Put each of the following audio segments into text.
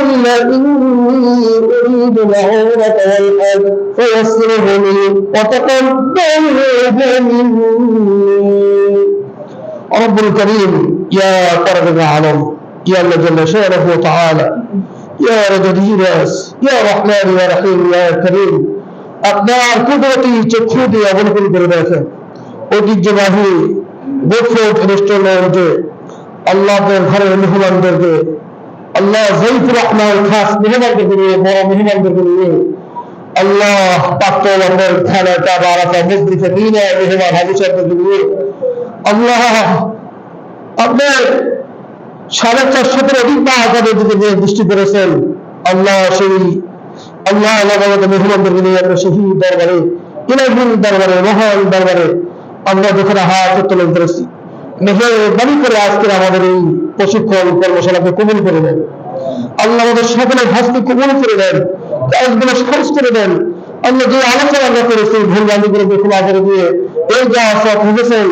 اللهم إني أريد العمرة والحج فيسره لي وتقبله مني رب الكريم يا قرب العالم يا الله جل شانه وتعالى يا رجل ناس يا رحمن يا رحيم يا كريم আপনার কুদরতি চক্ষু দিয়ে অবলোকন করে দেখেন ঐতিহ্যবাহী বোটফোর্ট রেস্টুরেন্টে আল্লাহদের ঘরের মেহমানদেরকে আল্লাহ জৈফুর রহমান খাস মেহমানদেরকে নিয়ে বড় মেহমানদেরকে নিয়ে আল্লাহ পাত্র আপনার খানা কাবা আরাফা মসজিদে নিয়ে মেহমান, হাজি সাহেবদেরকে নিয়ে আল্লাহ, আপনার সাড়ে চারশোর অধিক তাদের দিকে যে দৃষ্টি করেছেন আল্লাহ সেই, আল্লাহ আল্লাহ মেহমানদেরকে নিয়ে আমরা সেই দরবারে দরবারে, মহান দরবারে আমরা যেখানে হাত উত্তোলন করেছি। মেহরবানি করে আজকের আমাদের এই প্রশিক্ষণ কর্মশালাকে কবুল করে দেন আল্লাহ আমাদের সকলের হাসকে কবুল করে দেন কাজগুলো সহজ করে দেন আল্লাহ যে আলোচনা আমরা করেছি ভুল গান্ধীগুলো দেখুন আগে দিয়ে, এই যা সব ভেবেছেন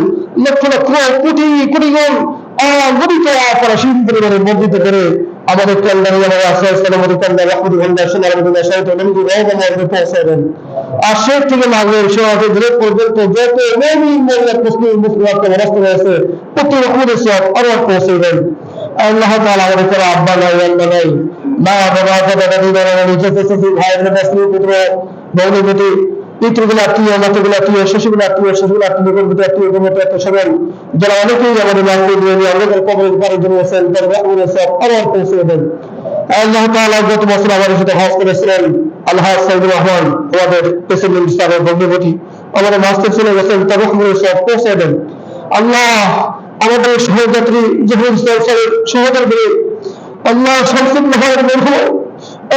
লক্ষ লক্ষ, কোটি কোটি গুণ আমাদের কল্যাণী আমাদের আশ্রয় কল্যাণ সে থেকে মাগের সমাজে দূরে পর্যন্ত যত নবীন মহিলা মুসলিম মুসলিম অবস্থা রয়েছে, প্রতি রকমের সব আরও পৌঁছাবেন আল্লাহ তাআলা আমাদের করে আব্বা নাই আল্লাহ নাই, মা, বাবা, দাদা, দাদি দাদা দাদি চাচা চাচি ভাই বোন স্ত্রী, পুত্র বৌনি বেটি পিতৃগুলো আত্মীয়, মাতৃগুলো আত্মীয়, শ্বশুরগুলো আত্মীয় শ্বশুরগুলো আত্মীয় গর্বিত আত্মীয় গর্বিত আত্মীয় সবাই। যারা অনেকেই আমাদের মাকে দিয়ে আমাদের কবরের পারে তার সব আল্লাহ তাআলা গত বছর আমাদের সাথে হজ করেছিলেন। আল্লাহ সাইদুর রহমান আমাদের প্রেসিডেন্ট সাহেবের ভগ্নিপতি আমাদের মাস্টার চলে গেছেন তার রহমান সব পৌঁছে দেন। আল্লাহ আমাদের সহযাত্রী জহুর সাহেবের সহোদর আল্লাহ শামসুল মহার মেহমান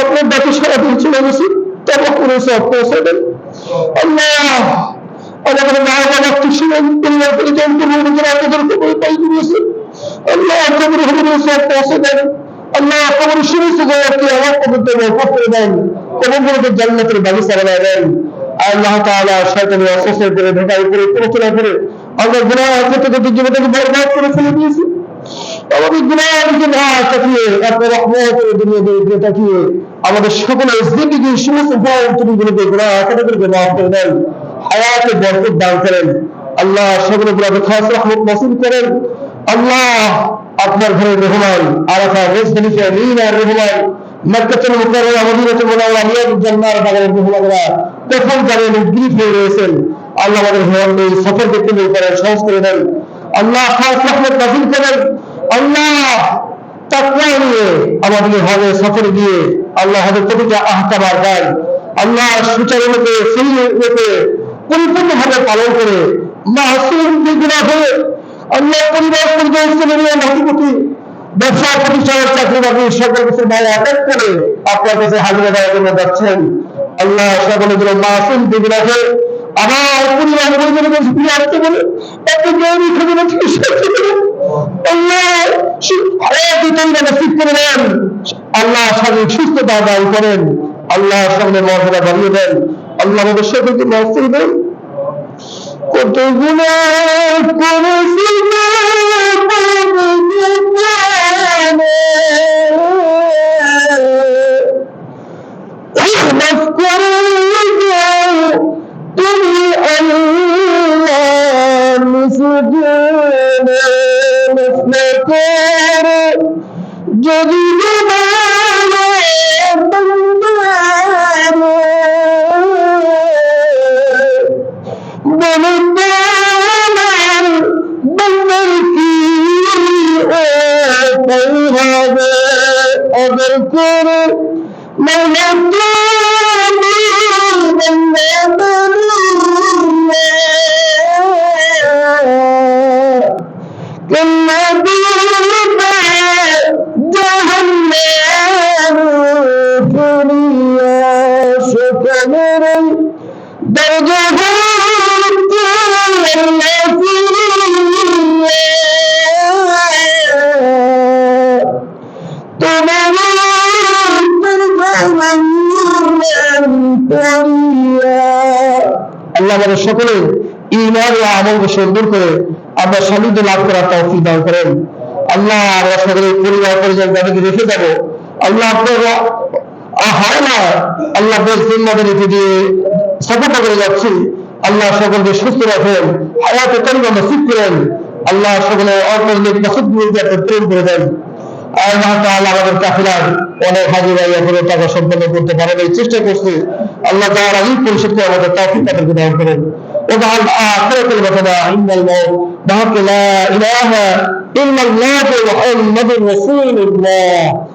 আপনার ডাকে সারাদিন চলে গেছি তার রহমান সব পৌঁছে দেন। আল্লাহ আমাদের মা বাবা কৃষিমান পরিবার পরিজন পরিবার যারা আমাদের কবরে পাই দিয়েছে আল্লাহ কবরে হলে সব পৌঁছে দেন। আল্লাহ কবর থেকে আপনি আমার পর্যন্ত বরকত করে দেন। কবরগুলোকে জান্নাতের বাগিচা বানায় দেন। আল্লাহ তাআলা শয়তানের অসুস্থ করে ঢোকাই করে প্রচনা করে আমরা গুনাহ করতে করতে জীবনটাকে বরবাদ করে ফেলে দিয়েছি? আমাদের গুনাহের জন্য তাকিয়ে আপনার রহমতের দুনিয়া দিয়ে তাকিয়ে আমাদের সকলের জিন্দিগি সমস্ত ভয় ত্রুটিগুলোকে গুনাহ কাটাগুলোকে মাফ করে দেন, হায়াতে বরকত দান করেন। আল্লাহ সকল গুলাকে খাস রহমত করেন। আল্লাহ আপনার ঘরের রহমান আরাফা মুজদালিফা মিনা রহমান মক্কাতুল মুকাররমা, মদিনাতুল মুনাওয়ারা বাগানের উদ্গ্রীব হয়ে রয়েছেন। আল্লাহ আমাদের এই সফর করতে করেন সহজ করে দেন। আল্লাহ খাস রহমত নাজিল করেন। আল্লাহ তাকওয়া নিয়ে আমাদের হবে সফরে গিয়ে আল্লাহ আমাদের প্রতিটা আহকাবার দেন আল্লাহ সুচারুরূপে সেই রূপে পরিপূর্ণভাবে পালন করে মাহসুম হয়ে আল্লাহ পরিবার পরিবার ছেলে ব্যবসা প্রতিষ্ঠানের চাকরি বাকরি সকল কিছু ভাই আটক করে আপনার কাছে হাজিরা দেওয়ার জন্য যাচ্ছেন। আল্লাহ সকলের জন্য মাসুম বিগুণা হয়ে আমার পরিবার পরিবারের কাছে ফিরে আসতে বলে, এত থেকে সাহায্য করে? আল্লাহ নসিব আল্লাহ সুস্থতা দান করেন। আল্লাহ সামনে মর্যাদা বাড়িয়ে দেন। আল্লাহ আমাদের সকলকে মাফ দেন। কত গুণা করেছি যদি অদর করে দরজা আল্লাহ আমাদের সকলে ইমান ও আমলকে সুন্দর করে আমরা সান্নিধ্য লাভ করার তৌফিক দান করেন। আল্লাহ, আমরা সকলে পরিবার পরিজন যাদেরকে রেখে যাব। আল্লাহ হয় না, আল্লাহ দিয়ে করে যাচ্ছি। আল্লাহ সকলকে সুস্থ রাখেন, হায়াতে নসিব করেন। আল্লাহ সকলে করে দেন। আল্লাহ তাআলা আমাদের কাফিলার অনেক হাজি ভাই এখনো টাকা সম্পন্ন করতে পারে নাই চেষ্টা করছে আল্লাহ তাআলা এই পরিষদ করে আমাদের তৌফিক তাদেরকে দান করেন وجعل آخر كلمتنا عند الموت بحق لا إله إلا الله محمد رسول الله